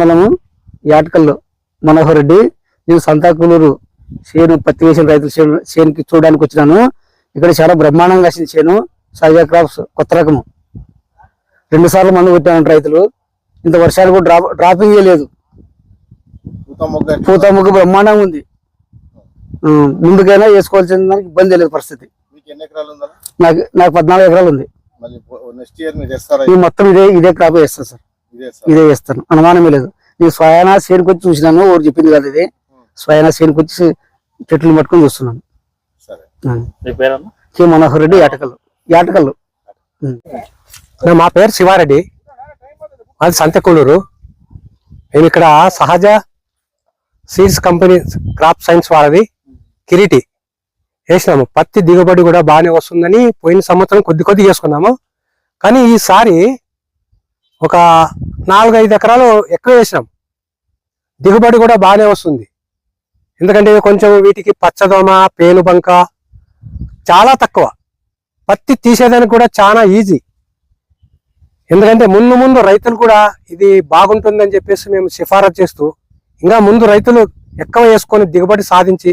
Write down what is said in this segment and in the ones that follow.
మండలము యాటకల్లో మనోహర్ రెడ్డి. నేను సంతాకులూరు చేను పత్తి వేసిన రైతుల చేను చేనుకి చూడడానికి వచ్చినాను. ఇక్కడ చాలా బ్రహ్మాండంగా కాసింది చేను. సహజ క్రాప్స్ కొత్త రకము. రెండు సార్లు మందు కొట్టామంట రైతులు. ఇంత వర్షాలు కూడా డ్రాప్ డ్రాపింగ్ లేదు. పూత మొగ్గ బ్రహ్మాండంగా ఉంది. ముందుకైనా వేసుకోవాల్సిన దానికి ఇబ్బంది లేదు పరిస్థితి. నాకు నాకు పద్నాలుగు ఎకరాలు ఉంది. మొత్తం ఇదే ఇదే క్రాప్ వేస్తాను సార్. ఇదే చేస్తాను. అనుమానమే లేదు. నేను స్వయానా చేనుకు వచ్చి చూసినాను ఊరు చెప్పింది కదా ఇది. స్వయానా చేనుకు వచ్చి చెట్లు పట్టుకొని చూస్తున్నాను. కె మనోహర్ రెడ్డి యాటకల్లు. యాటకల్లు. నా- మా పేరు శివారెడ్డి. అది సంతకూలూరు మేము ఇక్కడ సహజ సీడ్స్ కంపెనీ క్రాప్ సైన్స్ వాళ్ళది కిరీటి వేసినాము. పత్తి దిగుబడి కూడా బాగానే వస్తుందని పోయిన సంవత్సరం కొద్ది కొద్ది చేసుకున్నాము. కానీ ఈసారి ఒక నాలుగైదు ఎకరాలు ఎక్కువ వేసినాం. దిగుబడి కూడా బాగానే వస్తుంది. ఎందుకంటే కొంచెం వీటికి పచ్చదోమ పేనుబంక చాలా తక్కువ. పత్తి తీసేదానికి కూడా చాలా ఈజీ. ఎందుకంటే ముందు ముందు రైతులు కూడా ఇది బాగుంటుందని చెప్పేసి మేము సిఫారసు చేస్తూ ఇంకా ముందు రైతులు ఎక్కువ వేసుకొని దిగుబడి సాధించి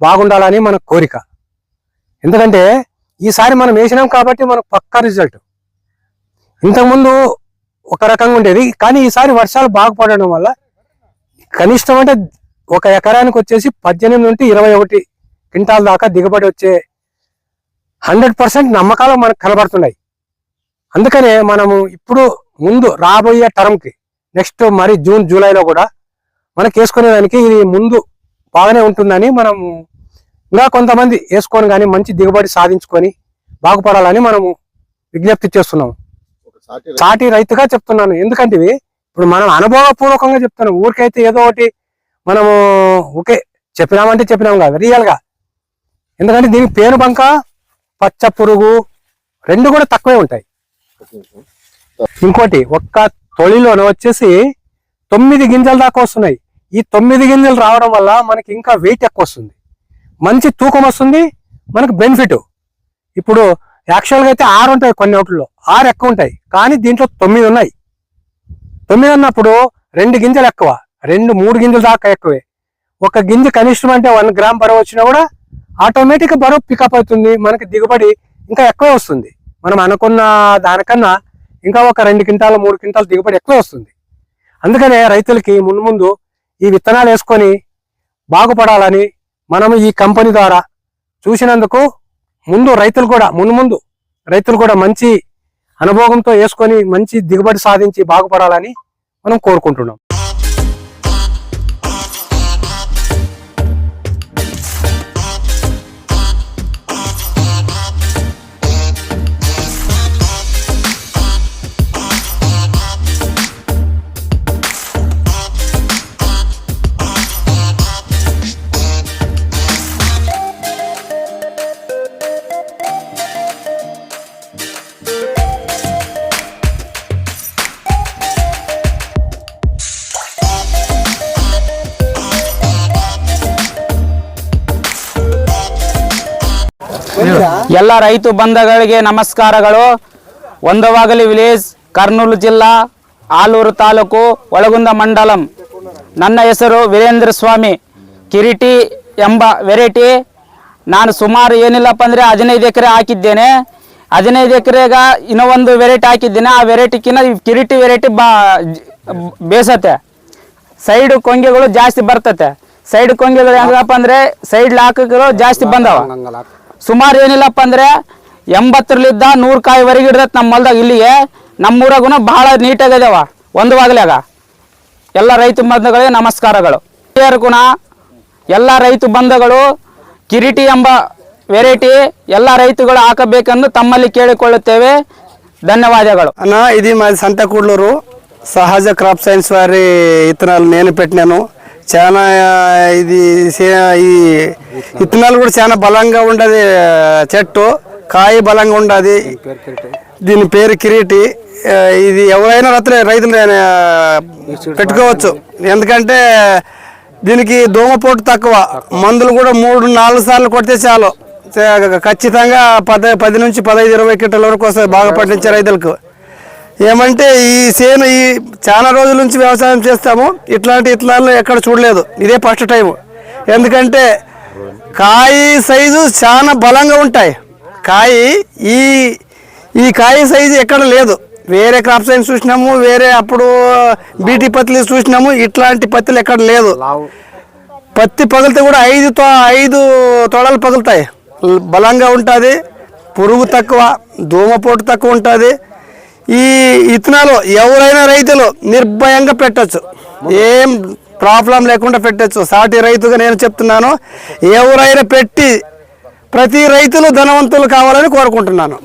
బాగుండాలని మన కోరిక. ఎందుకంటే ఈసారి మనం వేసినాం కాబట్టి మనకు పక్కా రిజల్ట్. ఇంతకుముందు ఒక రకంగా ఉండేది. కానీ ఈసారి వర్షాలు బాగుపడడం వల్ల కనిష్టం అంటే ఒక ఎకరానికి వచ్చేసి పద్దెనిమిది నుండి ఇరవై ఒకటి క్వింటాల్ దాకా దిగుబడి వచ్చే హండ్రెడ్ పర్సెంట్ నమ్మకాలు మనకు కనబడుతున్నాయి. అందుకనే మనము ఇప్పుడు ముందు రాబోయే టర్మ్కి నెక్స్ట్ మరి జూన్ జూలైలో కూడా మనకి వేసుకునేదానికి ఇది ముందు బాగానే ఉంటుందని మనము ఇంకా కొంతమంది వేసుకొని కానీ మంచి దిగుబడి సాధించుకొని బాగుపడాలని మనము విజ్ఞప్తి చేస్తున్నాం సాటి రైతుగా చెప్తున్నాను. ఎందుకంటే ఇప్పుడు మనం అనుభవపూర్వకంగా చెప్తున్నాం. ఊరికైతే ఏదో ఒకటి మనము ఓకే చెప్పినామంటే చెప్పినాం కాదు. రియల్గా. ఎందుకంటే దీనికి పేను బంక పచ్చ పురుగు రెండు కూడా తక్కువే ఉంటాయి. ఇంకోటి ఒక్క తొలిలోనే వచ్చేసి తొమ్మిది గింజల దాకా వస్తున్నాయి. ఈ తొమ్మిది గింజలు రావడం వల్ల మనకి ఇంకా వెయిట్ ఎక్కువ వస్తుంది. మంచి తూకం వస్తుంది. మనకు బెనిఫిట్. ఇప్పుడు యాక్చువల్గా అయితే ఆరు ఉంటాయి కొన్ని వాటిల్లో ఆరు ఎక్కువ ఉంటాయి. కానీ దీంట్లో తొమ్మిది ఉన్నాయి. తొమ్మిది ఉన్నప్పుడు రెండు గింజలు ఎక్కువ. రెండు మూడు గింజలు దాకా ఎక్కువే. ఒక గింజ కనిష్టం అంటే వన్ గ్రామ్ బరువు వచ్చినా కూడా ఆటోమేటిక్గా బరువు పికప్ అవుతుంది. మనకి దిగుబడి ఇంకా ఎక్కువే వస్తుంది. మనం అనుకున్న దానికన్నా ఇంకా ఒక రెండు క్వింటాలు మూడు క్వింటాలు దిగుబడి ఎక్కువ వస్తుంది. అందుకనే రైతులకి ముందు ముందు ఈ విత్తనాలు వేసుకొని బాగుపడాలని మనం ఈ కంపెనీ ద్వారా చూసినందుకు ముందు రైతులు కూడా ముందు ముందు రైతులు కూడా మంచి అనుభవంతో వేసుకొని మంచి దిగుబడి సాధించి బాగుపడాలని మనం కోరుకుంటున్నాం. ಎಲ್ಲ ರೈತ ಬಂಧುಗಳಿಗೆ ನಮಸ್ಕಾರಗಳು. ಒಂದವಾಗಲಿ ವಿಲೇಜ್, ಕರ್ನೂಲು ಜಿಲ್ಲಾ, ಆಲೂರು ತಾಲೂಕು, ಒಳಗುಂದ ಮಂಡಲಂ. ನನ್ನ ಹೆಸರು ವೀರೇಂದ್ರ ಸ್ವಾಮಿ. ಕಿರೀಟಿ ಎಂಬ ವೆರೈಟಿ. ನಾನು ಸುಮಾರು ಏನಿಲ್ಲಪ್ಪ ಅಂದರೆ ಹದಿನೈದು ಎಕರೆ ಹಾಕಿದ್ದೇನೆ. ಹದಿನೈದು ಎಕರೆಗ ಇನ್ನೂ ಒಂದು ವೆರೈಟಿ ಹಾಕಿದ್ದೇನೆ. ಆ ವೆರೈಟಿಕ್ಕಿನ ಕಿರೀಟಿ ವೆರೈಟಿ ಬಾ, ಬೇಸತ್ತೆ. ಸೈಡ್ ಕೊಂಗೆಗಳು ಜಾಸ್ತಿ ಬರ್ತತೆ. ಸೈಡ್ ಕೊಂಗೆಗಳು ಹೆಂಗಪ್ಪ ಅಂದ್ರೆ ಸೈಡ್ ಲಾಕಗಳು ಜಾಸ್ತಿ ಬಂದವ. ಸುಮಾರು ಏನಿಲ್ಲಪ್ಪ ಅಂದರೆ ಎಂಬತ್ತರಲಿದ್ದ ನೂರು ಕಾಯಿವರೆಗೆ ಇಡ್ದತ್ ನಮ್ಮ ಹೊಲ್ದಾಗ ಇಲ್ಲಿಗೆ ನಮ್ಮೂರಾಗೂ ಭಾಳ ನೀಟಾಗಿದ್ದಾವ ಒಂದು ವಾಗ್ಲಾಗ ಎಲ್ಲ ರೈತ ಬಂಧುಗಳಿಗೆ ನಮಸ್ಕಾರಗಳು. ಗುಣ, ಎಲ್ಲ ರೈತ ಬಂಧುಗಳು, ಕಿರೀಟಿ ಎಂಬ ವೆರೈಟಿ ಎಲ್ಲ ರೈತಗಳು ಹಾಕಬೇಕೆಂದು ತಮ್ಮಲ್ಲಿ ಕೇಳಿಕೊಳ್ಳುತ್ತೇವೆ. ಧನ್ಯವಾದಗಳು. ಅಣ್ಣ ఇది మాది సంతకూడలూరు ಸಹಜ ಕ್ರಾಪ್ ಸೈನ್ಸ್ ವಾರಿ ఇతనాలు నేను చాలా ఇది సే- ఈ విత్తనాలు కూడా చాలా బలంగా ఉండదు చెట్టు. కాయ బలంగా ఉండదు. దీని పేరు కిరీటి. ఇది ఎవరైనా రాత్రి రైతులు నేను పెట్టుకోవచ్చు. ఎందుకంటే దీనికి దోమపోటు తక్కువ. మందులు కూడా మూడు నాలుగు సార్లు కొడితే చాలు. ఖచ్చితంగా పద పది నుంచి పదహైదు ఇరవై కింటల వరకు వస్తుంది బాగా పండించే రైతులకు. ఏమంటే ఈ చేను ఈ చాలా రోజుల నుంచి వ్యవసాయం చేస్తాము. ఇట్లాంటి ఇట్లాలు ఎక్కడ చూడలేదు. ఇదే ఫస్ట్ టైం ఎందుకంటే కాయ సైజు చాలా బలంగా ఉంటాయి. కాయ ఈ ఈ కాయ సైజు ఎక్కడ లేదు. వేరే క్రాప్ సైన్స్ చూసినాము వేరే అప్పుడు బీటీ పత్తులు చూసినాము ఇట్లాంటి పత్తులు ఎక్కడ లేదు. పత్తి పగిలితే కూడా ఐదు తో ఐదు తొడలు పగులుతాయి. బలంగా ఉంటుంది పురుగు తక్కువ దోమపోటు తక్కువ ఉంటుంది. ఈ ఇత్తనాలు ఎవరైనా రైతులు నిర్భయంగా పెట్టచ్చు. ఏం ప్రాబ్లం లేకుండా పెట్టచ్చు. సాటి రైతుగా నేను చెప్తున్నాను ఎవరైనా పెట్టి ప్రతి రైతులు ధనవంతులు కావాలని కోరుకుంటున్నాను.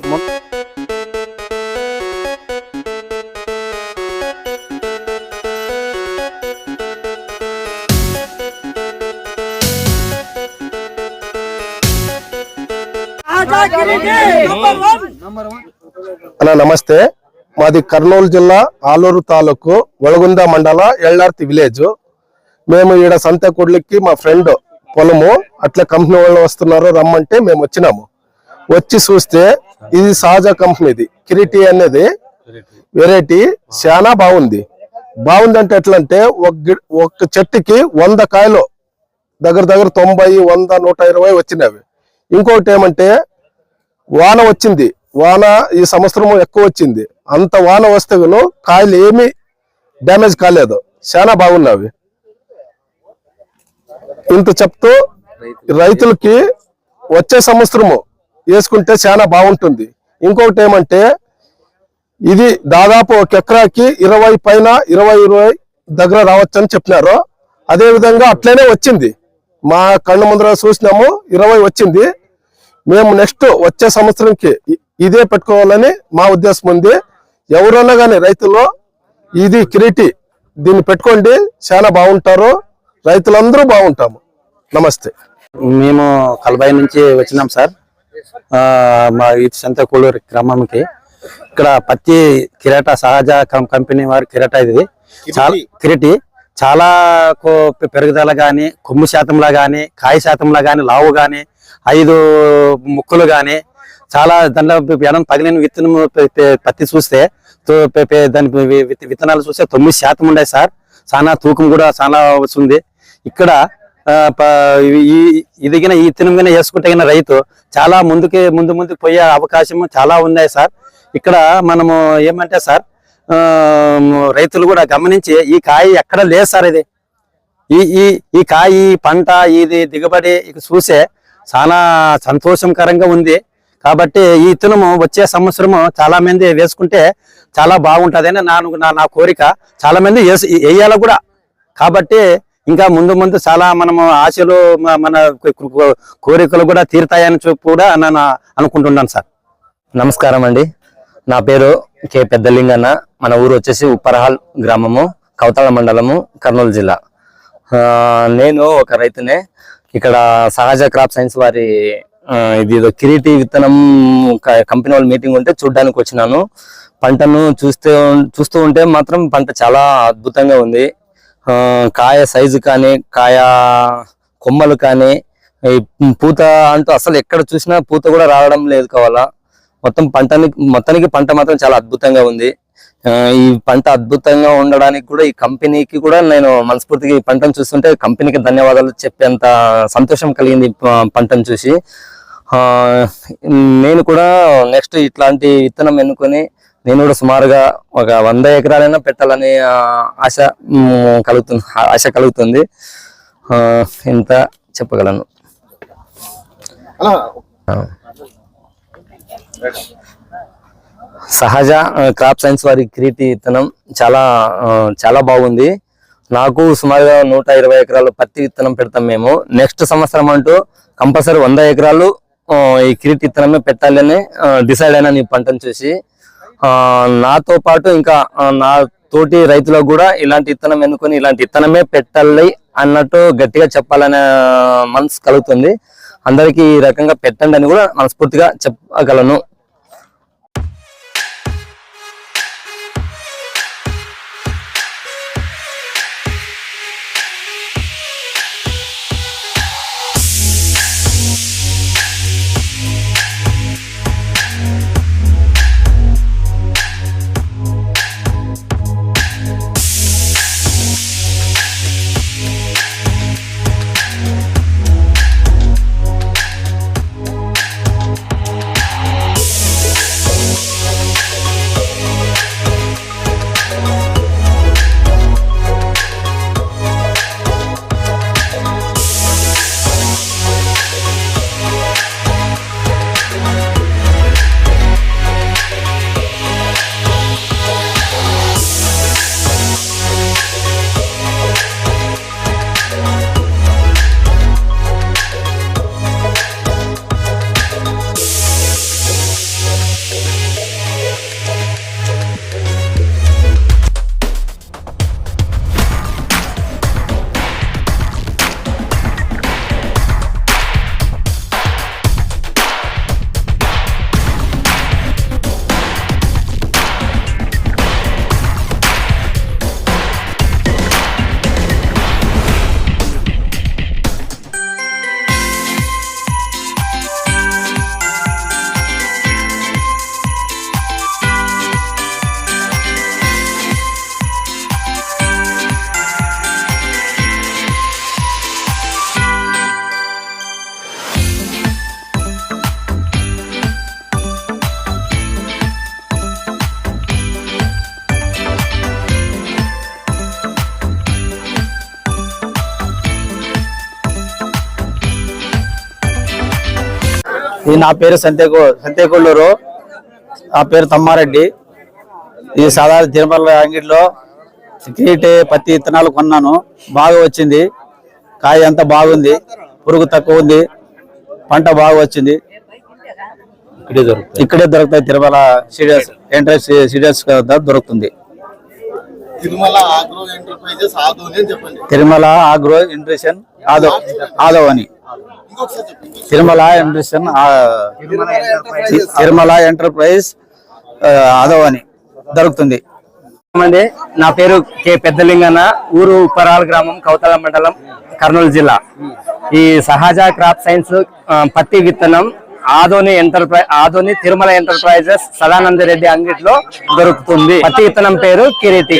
అన్న నమస్తే. మాది కర్నూలు జిల్లా ఆలూరు తాలూకు ఒಳగుంద మండల ఎల్లార్తి విలేజ్. మేము ఈడ సంతకుడ్లకి మా ఫ్రెండ్ పొలము అట్లా కంపెనీ వాళ్ళు వస్తున్నారు రమ్మంటే మేము వచ్చినాము. వచ్చి చూస్తే ఇది సహజ కంపెనీది కిరీటి అనేది వెరైటీ చాలా బాగుంది. బాగుంది అంటే ఎట్లా అంటే ఒక గి- ఒక చెట్టుకి వంద కాయలు దగ్గర దగ్గర తొంభై వంద నూట ఇరవై వచ్చినవి. ఇంకొకటి ఏమంటే వాన వచ్చింది. వాన ఈ సంవత్సరం ఎక్కువ వచ్చింది. అంత వాన వస్తే కూడా కాయలు ఏమీ డ్యామేజ్ కాలేదు. చాలా బాగున్నవి. ఇంత చెప్తూ రైతులకి వచ్చే సంవత్సరము వేసుకుంటే చాలా బాగుంటుంది. ఇంకొకటి ఏమంటే ఇది దాదాపు ఒక ఎకరాకి ఇరవై పైన ఇరవై ఇరవై దగ్గర రావచ్చు అని చెప్పినారు అదేవిధంగా అట్లనే వచ్చింది. మా కళ్ళు ముందర చూసినాము ఇరవై వచ్చింది. మేము నెక్స్ట్ వచ్చే సంవత్సరంకి ఇదే పెట్టుకోవాలని మా ఉద్దేశం ఉంది. ఎవరన్నా కానీ రైతులు ఇది కిరీటి దీన్ని పెట్టుకోండి చాలా బాగుంటారు రైతులందరూ బాగుంటాము. నమస్తే. మేము కలబాయి నుంచి వచ్చినాం సార్. మా ఇటు సంత కోడూరు గ్రామంకి. ఇక్కడ పత్తి కిరాట సహజ కంపెనీ వారి కిరాట ఇది. చాలా కిరీటి. చాలా కో- పెరుగుదల గాని కొమ్ము శాతంలో గాని కాయ శాతంలో గాని లావు గాని ఐదు ముక్కలు గాని చాలా దాంట్లో ఎడం పగిలిన విత్తనం పత్తి చూస్తే తో- దాని విత్తనాలు చూస్తే తొమ్మిది శాతం ఉండే సార్. చాలా తూకం కూడా చాలా వస్తుంది. ఇక్కడ ఈ- ఇదిగిన ఈ ఇత్తనం వేసుకుంటే రైతు చాలా ముందుకి ముందు ముందుకు పోయే అవకాశం చాలా ఉన్నాయి సార్. ఇక్కడ మనము ఏమంటే సార్ రైతులు కూడా గమనించి ఈ కాయ ఎక్కడ లేదు సార్ ఇది. ఈ ఈ ఈ కాయ పంట ఇది దిగుబడి చూసే చాలా సంతోషకరంగా ఉంది. కాబట్టి ఈ ఇత్తనము వచ్చే సంవత్సరము చాలా మంది వేసుకుంటే చాలా బాగుంటుందని నా నా నా కోరిక. చాలా మంది వేసి వేయాలి కూడా. కాబట్టి ఇంకా ముందు ముందు చాలా మనము ఆశలు మన కోరికలు కూడా తీరుతాయని చెప్పి కూడా నేను అనుకుంటున్నాను సార్. నమస్కారం అండి. నా పేరు కె పెద్దలింగన్న. మన ఊరు వచ్చేసి ఉప్పరహాల్ గ్రామము కవతాళ మండలము కర్నూలు జిల్లా. నేను ఒక రైతునే. ఇక్కడ సహజ క్రాప్ సైన్స్ వారి ఇది ఏదో కిరీటి విత్తనం కంపెనీ వాళ్ళ మీటింగ్ ఉంటే చూడడానికి వచ్చినాను. పంటను చూస్తే చూస్తూ ఉంటే మాత్రం పంట చాలా అద్భుతంగా ఉంది. కాయ సైజు కానీ కాయ కొమ్మలు కానీ ఈ పూత అంటూ అసలు ఎక్కడ చూసినా పూత కూడా రావడం లేదు కావాలా. మొత్తం పంటని మొత్తానికి పంట మాత్రం చాలా అద్భుతంగా ఉంది. ఈ పంట అద్భుతంగా ఉండడానికి కూడా ఈ కంపెనీకి కూడా నేను మనస్ఫూర్తిగా ఈ పంటను చూస్తుంటే కంపెనీకి ధన్యవాదాలు చెప్పేంత సంతోషం కలిగింది ఈ పంటను చూసి. నేను కూడా నెక్స్ట్ ఇట్లాంటి విత్తనం ఎన్నుకొని నేను కూడా సుమారుగా ఒక వంద ఎకరాలైనా పెట్టాలని ఆశ కలుగుతుంది ఆశ కలుగుతుంది. ఇంత చెప్పగలను? సహజ క్రాప్ సైన్స్ వారి కిరీటి విత్తనం చాలా చాలా బాగుంది. నాకు సుమారుగా నూట ఇరవై ఎకరాలు పత్తి విత్తనం పెడతాం మేము. నెక్స్ట్ సంవత్సరం అంటూ కంపల్సరీ వంద ఎకరాలు ఈ కిరీటి ఇత్తనమే పెట్టాలని డిసైడ్ అయినా నీ పంటను చూసి. ఆ, నాతో పాటు ఇంకా నా తోటి రైతులకు కూడా ఇలాంటి విత్తనం ఎన్నుకొని ఇలాంటి ఇత్తనమే పెట్టాలి అన్నట్టు గట్టిగా చెప్పాలనే మనసు కలుగుతుంది. అందరికీ ఈ రకంగా పెట్టండి అని కూడా మనస్ఫూర్తిగా చెప్పగలను. ఇది నా పేరు సంతేకో సంతేకొల్లూరు నా పేరు తమ్మారెడ్డి. ఈ సాధారణ తిరుమల అంగిట్లో కిరీటి పత్తి విత్తనాలు కొన్నాను. బాగా వచ్చింది. కాయ అంతా బాగుంది. పురుగు తక్కువ ఉంది. పంట బాగా వచ్చింది. ఇక్కడే దొరుకుతాయి. ఇక్కడే దొరుకుతాయి తిరుమల సీరియస్ ఎంట్రన్స్ సీరియస్ దొరుకుతుంది. తిరుమల ఆగ్రో ఎంటర్ప్రైజెస్ ఆదోని అని చెప్పండి. తిరుమల ఆగ్రో ఇంట్రెషన్ ఆదవ్ ఆదవ్ అని. తిరుమల ఇంట్రెషన్ తిరుమల ఎంటర్ప్రైజ్ ఆ, దొరుకుతుంది. మంది నా పేరు కె. పెద్దలింగన్న ఊరు ఉప్పరాల గ్రామం కౌతల మండలం కర్నూలు జిల్లా. ఈ సహజ క్రాప్ సైన్స్ పత్తి విత్తనం ఆదోని ఎంటర్ప్రైజ్ ఆదోని తిరుమల ఎంటర్ప్రైజెస్ సదానంద రెడ్డి అంగిట్లో దొరుకుతుంది. పత్తి విత్తనం పేరు కిరీటి.